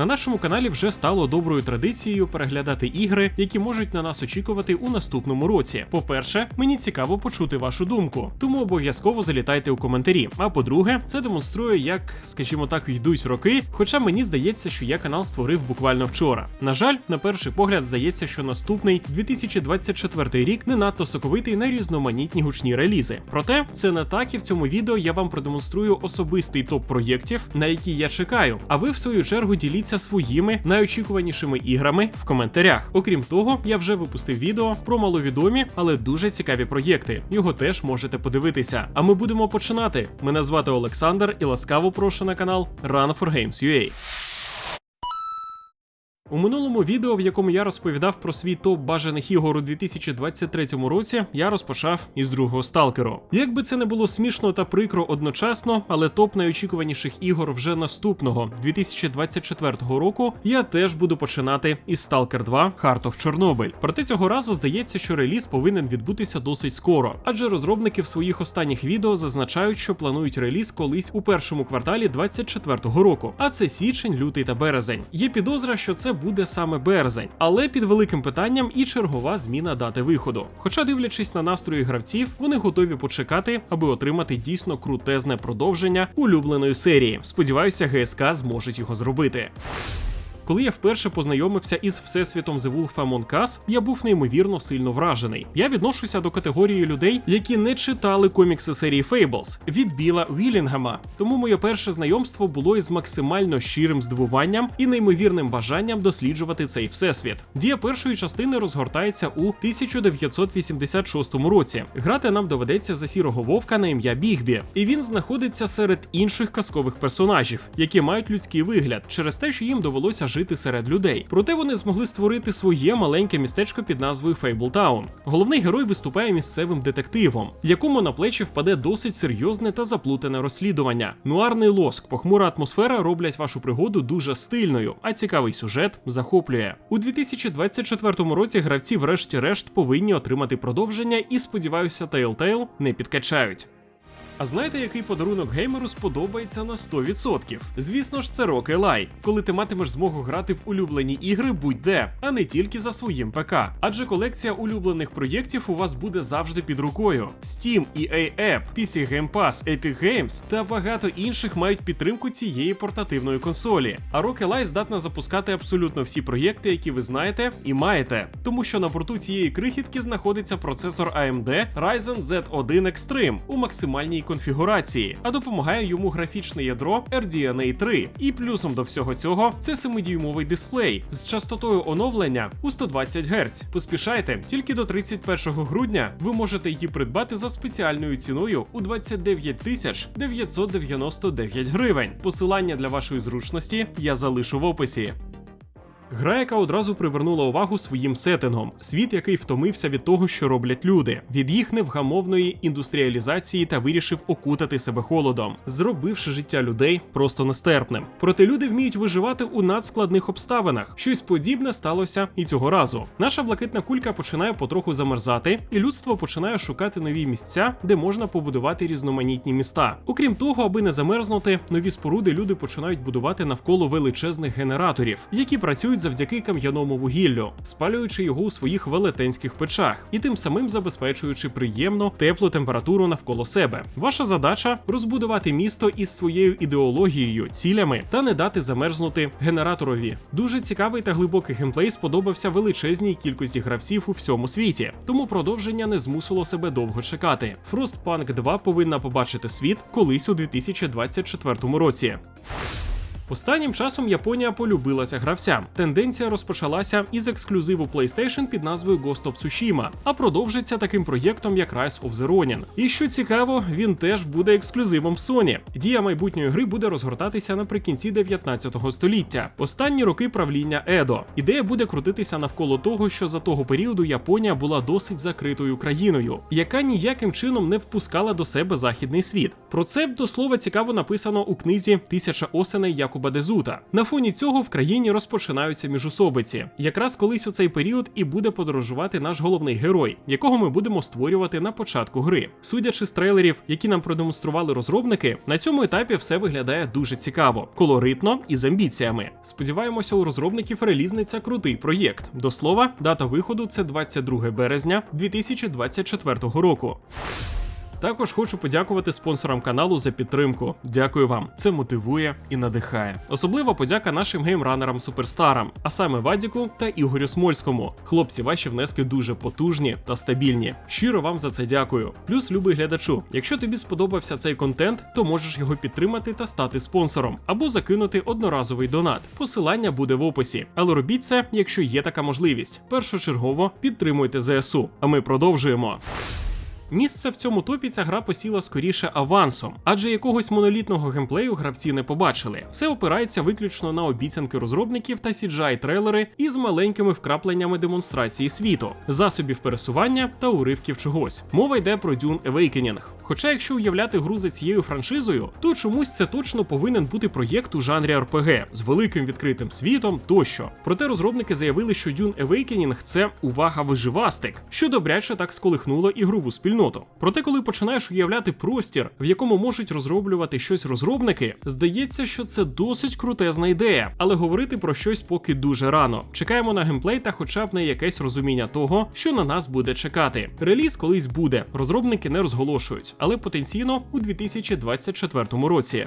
На нашому каналі вже стало доброю традицією переглядати ігри, які можуть на нас очікувати у наступному році. По-перше, мені цікаво почути вашу думку, тому обов'язково залітайте у коментарі. А по-друге, це демонструє, як, скажімо так, йдуть роки. Хоча мені здається, що я канал створив буквально вчора. На жаль, на перший погляд здається, що наступний 2024 рік не надто соковитий на різноманітні гучні релізи. Проте це не так, і в цьому відео я вам продемонструю особистий топ проєктів, на які я чекаю. А ви в свою чергу діліться своїми найочікуванішими іграми в коментарях. Окрім того, я вже випустив відео про маловідомі, але дуже цікаві проєкти. Його теж можете подивитися. А ми будемо починати. Мене звати Олександр і ласкаво прошу на канал Run for Games UA. У минулому відео, в якому я розповідав про свій топ бажаних ігор у 2023 році, я розпочав із другого сталкеру. Як би це не було смішно та прикро одночасно, але топ найочікуваніших ігор вже наступного 2024 року я теж буду починати із Stalker 2 Heart of Chernobyl. Проте цього разу здається, що реліз повинен відбутися досить скоро, адже розробники в своїх останніх відео зазначають, що планують реліз колись у першому кварталі 2024 року. А це січень, лютий та березень. Є підозра, що це буде саме березень, але під великим питанням і чергова зміна дати виходу. Хоча, дивлячись на настрої гравців, вони готові почекати, аби отримати дійсно крутезне продовження улюбленої серії. Сподіваюся, ГСК зможуть його зробити. Коли я вперше познайомився із всесвітом The Wolf Among Us, я був неймовірно сильно вражений. Я відношуся до категорії людей, які не читали комікси серії Fables від Біла Вілінгема. Тому моє перше знайомство було із максимально щирим здивуванням і неймовірним бажанням досліджувати цей всесвіт. Дія першої частини розгортається у 1986 році. Грати нам доведеться за сірого вовка на ім'я Бігбі, і він знаходиться серед інших казкових персонажів, які мають людський вигляд через те, що їм довелося жити серед людей. Проте вони змогли створити своє маленьке містечко під назвою Фейблтаун. Головний герой виступає місцевим детективом, якому на плечі впаде досить серйозне та заплутане розслідування. Нуарний лоск, похмура атмосфера роблять вашу пригоду дуже стильною, а цікавий сюжет захоплює. У 2024 році гравці, врешті-решт, повинні отримати продовження і сподіваюся, Telltale не підкачають. А знаєте, який подарунок геймеру сподобається на 100%? Звісно ж, це Rock Ally, коли ти матимеш змогу грати в улюблені ігри будь-де, а не тільки за своїм ПК. Адже колекція улюблених проєктів у вас буде завжди під рукою. Steam, EA App, PC Game Pass, Epic Games та багато інших мають підтримку цієї портативної консолі. А Rock Ally здатна запускати абсолютно всі проєкти, які ви знаєте і маєте, тому що на борту цієї крихітки знаходиться процесор AMD Ryzen Z1 Extreme у максимальній конфігурації, а допомагає йому графічне ядро RDNA 3. І плюсом до всього цього це 7-дюймовий дисплей з частотою оновлення у 120 Гц. Поспішайте, тільки до 31 грудня ви можете її придбати за спеціальною ціною у 29 тисяч 999 гривень. Посилання для вашої зручності я залишу в описі. Гра, яка одразу привернула увагу своїм сеттингом, світ, який втомився від того, що роблять люди, від їх невгамовної індустріалізації та вирішив окутати себе холодом, зробивши життя людей просто нестерпним. Проте люди вміють виживати у надскладних обставинах. Щось подібне сталося і цього разу. Наша блакитна кулька починає потроху замерзати, і людство починає шукати нові місця, де можна побудувати різноманітні міста. Окрім того, аби не замерзнути, нові споруди люди починають будувати навколо величезних генераторів, які працюють завдяки кам'яному вугіллю, спалюючи його у своїх велетенських печах, і тим самим забезпечуючи приємну теплу температуру навколо себе. Ваша задача розбудувати місто із своєю ідеологією, цілями та не дати замерзнути генераторові. Дуже цікавий та глибокий геймплей сподобався величезній кількості гравців у всьому світі, тому продовження не змусило себе довго чекати. Frostpunk 2 повинна побачити світ колись у 2024 році. Останнім часом Японія полюбилася гравцям. Тенденція розпочалася із ексклюзиву PlayStation під назвою Ghost of Tsushima, а продовжиться таким проєктом, як Rise of the Ronin. І що цікаво, він теж буде ексклюзивом Sony. Дія майбутньої гри буде розгортатися наприкінці 19 століття, останні роки правління Едо. Ідея буде крутитися навколо того, що за того періоду Японія була досить закритою країною, яка ніяким чином не впускала до себе західний світ. Про це до слова цікаво написано у книзі Тисяча осеней Якуба Якоба Дезута. На фоні цього в країні розпочинаються міжусобиці. Якраз колись у цей період і буде подорожувати наш головний герой, якого ми будемо створювати на початку гри. Судячи з трейлерів, які нам продемонстрували розробники, на цьому етапі все виглядає дуже цікаво, колоритно і з амбіціями. Сподіваємося, у розробників релізниться крутий проєкт. До слова, дата виходу це 22 березня 2024 року. Також хочу подякувати спонсорам каналу за підтримку. Дякую вам. Це мотивує і надихає. Особливо подяка нашим геймранерам суперстарам, а саме Вадіку та Ігорю Смольському. Хлопці, ваші внески дуже потужні та стабільні. Щиро вам за це дякую. Плюс, любий глядачу, якщо тобі сподобався цей контент, то можеш його підтримати та стати спонсором або закинути одноразовий донат. Посилання буде в описі. Але робіть це, якщо є така можливість. Першочергово підтримуйте ЗСУ. А ми продовжуємо. Місце в цьому топі ця гра посіла скоріше авансом, адже якогось монолітного геймплею гравці не побачили. Все опирається виключно на обіцянки розробників та cgi трейлери із маленькими вкрапленнями демонстрації світу, засобів пересування та уривків чогось. Мова йде про Dune Awakening. Хоча, якщо уявляти гру за цією франшизою, то чомусь це точно повинен бути проєкт у жанрі RPG з великим відкритим світом тощо. Проте розробники заявили, що Dune Awakening – це увага виживастик, що добряче так сколихнуло ігрову спільноту. Проте, коли починаєш уявляти простір, в якому можуть розроблювати щось розробники, здається, що це досить крутезна ідея, але говорити про щось поки дуже рано. Чекаємо на геймплей та хоча б на якесь розуміння того, що на нас буде чекати. Реліз колись буде, розробники не розголошують, але потенційно у 2024 році.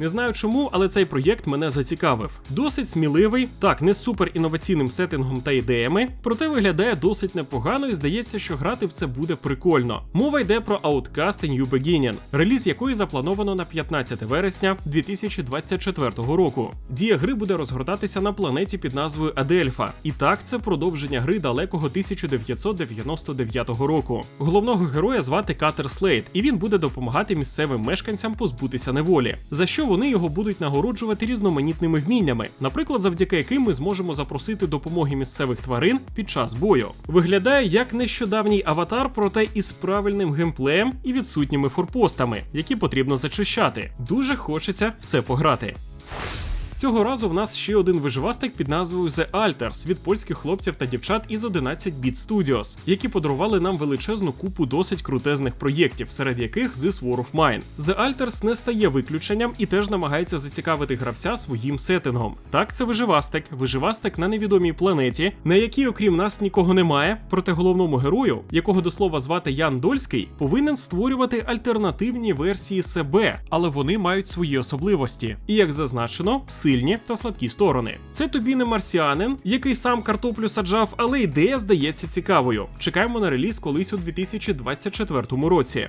Не знаю чому, але цей проєкт мене зацікавив. Досить сміливий, так, не з супер інноваційним сеттингом та ідеями, проте виглядає досить непогано і здається, що грати в це буде прикольно. Мова йде про Outcast New Beginning, реліз якої заплановано на 15 вересня 2024 року. Дія гри буде розгортатися на планеті під назвою Адельфа. І так, це продовження гри далекого 1999 року. Головного героя звати Катер Слейд, і він буде допомагати місцевим мешканцям позбутися неволі. За що вони його будуть нагороджувати різноманітними вміннями, наприклад, завдяки яким ми зможемо запросити допомоги місцевих тварин під час бою. Виглядає як нещодавній аватар, проте із правильним геймплеєм і відсутніми форпостами, які потрібно зачищати. Дуже хочеться в це пограти. Цього разу в нас ще один виживастик під назвою The Alters від польських хлопців та дівчат із 11 Bit Studios, які подарували нам величезну купу досить крутезних проєктів, серед яких This War of Mine. The Alters не стає виключенням і теж намагається зацікавити гравця своїм сеттингом. Так, це виживастик, виживастик на невідомій планеті, на якій, окрім нас, нікого немає. Проте головному герою, якого до слова звати Ян Дольський, повинен створювати альтернативні версії себе, але вони мають свої особливості. І як зазначено, сильні та слабкі сторони. Це тобі не марсіанин, який сам картоплю саджав, але ідея здається цікавою. Чекаємо на реліз колись у 2024 році.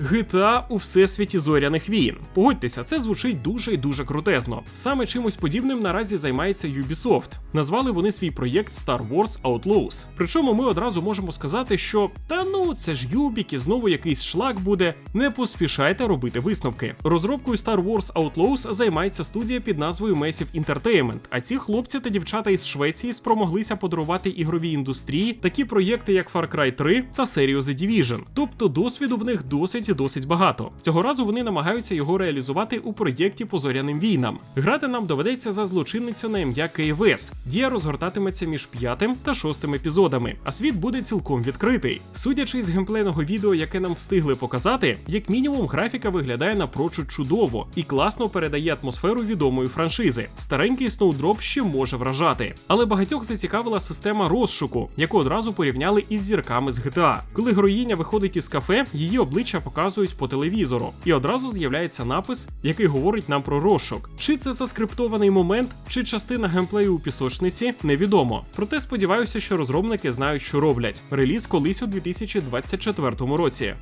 GTA у всесвіті зоряних війн. Погодьтеся, це звучить дуже і дуже крутезно. Саме чимось подібним наразі займається Ubisoft. Назвали вони свій проєкт Star Wars Outlaws. Причому ми одразу можемо сказати, що та ну це ж Юбік і знову якийсь шлак буде. Не поспішайте робити висновки. Розробкою Star Wars Outlaws займається студія під назвою Massive Entertainment, А ці хлопці та дівчата із Швеції спромоглися подарувати ігровій індустрії такі проєкти, як Far Cry 3 та серію The Division. Тобто досвіду в них досить і досить багато. Цього разу вони намагаються його реалізувати у проєкті по зоряним війнам. Грати нам доведеться за злочинницю на ім'я КВС. Дія розгортатиметься між п'ятим та шостим епізодами, а світ буде цілком відкритий. Судячи з геймплейного відео, яке нам встигли показати, як мінімум графіка виглядає напрочуд чудово і класно передає атмосферу відомої франшизи. Старенький Snowdrop ще може вражати. Але багатьох зацікавила система розшуку, яку одразу порівняли із зірками з GTA. Коли героїня виходить із кафе, її обличчя показують по телевізору, і одразу з'являється напис, який говорить нам про розшук. Чи це заскриптований момент, чи частина геймплею у пісочниці, невідомо. Проте сподіваюся, що розробники знають, що роблять. Реліз колись у 2024 році.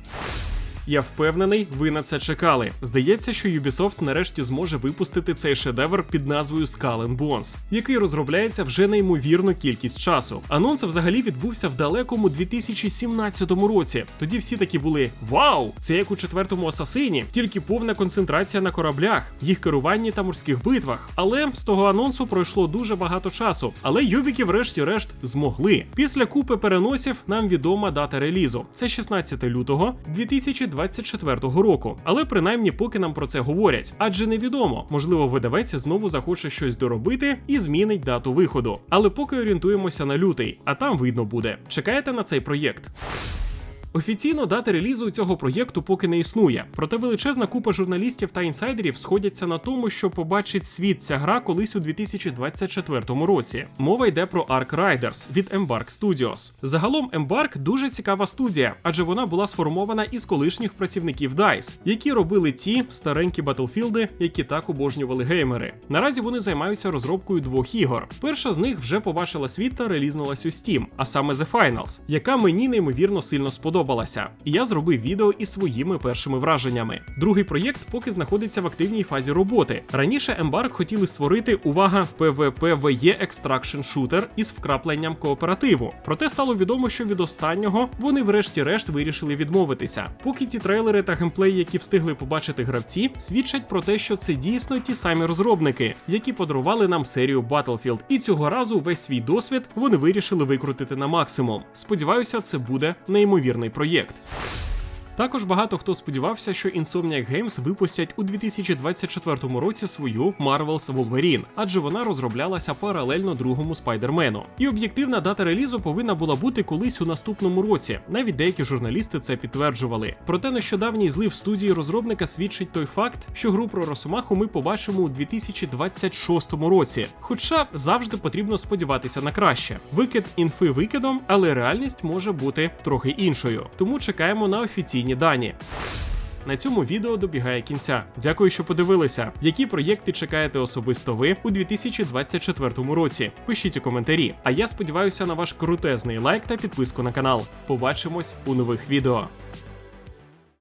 Я впевнений, ви на це чекали. Здається, що Ubisoft нарешті зможе випустити цей шедевр під назвою Skull and Bones, який розробляється вже неймовірну кількість часу. Анонс взагалі відбувся в далекому 2017 році. Тоді всі такі були: Вау! Це як у четвертому асасині, тільки повна концентрація на кораблях, їх керуванні та морських битвах. Але з того анонсу пройшло дуже багато часу. Але Юбіки, врешті-решт, змогли. Після купи переносів нам відома дата релізу. Це 16 лютого 2020 2024 року. Але принаймні поки нам про це говорять, адже невідомо, можливо, видавець знову захоче щось доробити і змінить дату виходу. Але поки орієнтуємося на лютий, а там видно буде. Чекаєте на цей проєкт? Офіційно дати релізу цього проєкту поки не існує, проте величезна купа журналістів та інсайдерів сходяться на тому, що побачить світ ця гра колись у 2024 році. Мова йде про Ark Riders від Embark Studios. Загалом Embark дуже цікава студія, адже вона була сформована із колишніх працівників DICE, які робили ті старенькі батлфілди, які так обожнювали геймери. Наразі вони займаються розробкою двох ігор. Перша з них вже побачила світ та релізнулась у Steam, а саме The Finals, яка мені неймовірно сильно сподобалася. І я зробив відео із своїми першими враженнями. Другий проєкт поки знаходиться в активній фазі роботи. Раніше Embark хотіли створити увага PvPvE Extraction Shooter із вкрапленням кооперативу. Проте стало відомо, що від останнього вони, врешті-решт, вирішили відмовитися. Поки ті трейлери та геймплей, які встигли побачити гравці, свідчать про те, що це дійсно ті самі розробники, які подарували нам серію Battlefield. І цього разу весь свій досвід вони вирішили викрутити на максимум. Сподіваюся, це буде неймовірний проєкт. Також багато хто сподівався, що Insomniac Games випустять у 2024 році свою Marvel's Wolverine, адже вона розроблялася паралельно другому Спайдермену. І об'єктивна дата релізу повинна була бути колись у наступному році. Навіть деякі журналісти це підтверджували. Проте нещодавній злив студії розробника свідчить той факт, що гру про Росомаху ми побачимо у 2026 році. Хоча завжди потрібно сподіватися на краще. Викид інфи викидом, але реальність може бути трохи іншою. Тому чекаємо на офіційні дані. На цьому відео добігає кінця. Дякую, що подивилися. Які проєкти чекаєте особисто ви у 2024 році? Пишіть у коментарі. А я сподіваюся на ваш крутезний лайк та підписку на канал. Побачимось у нових відео.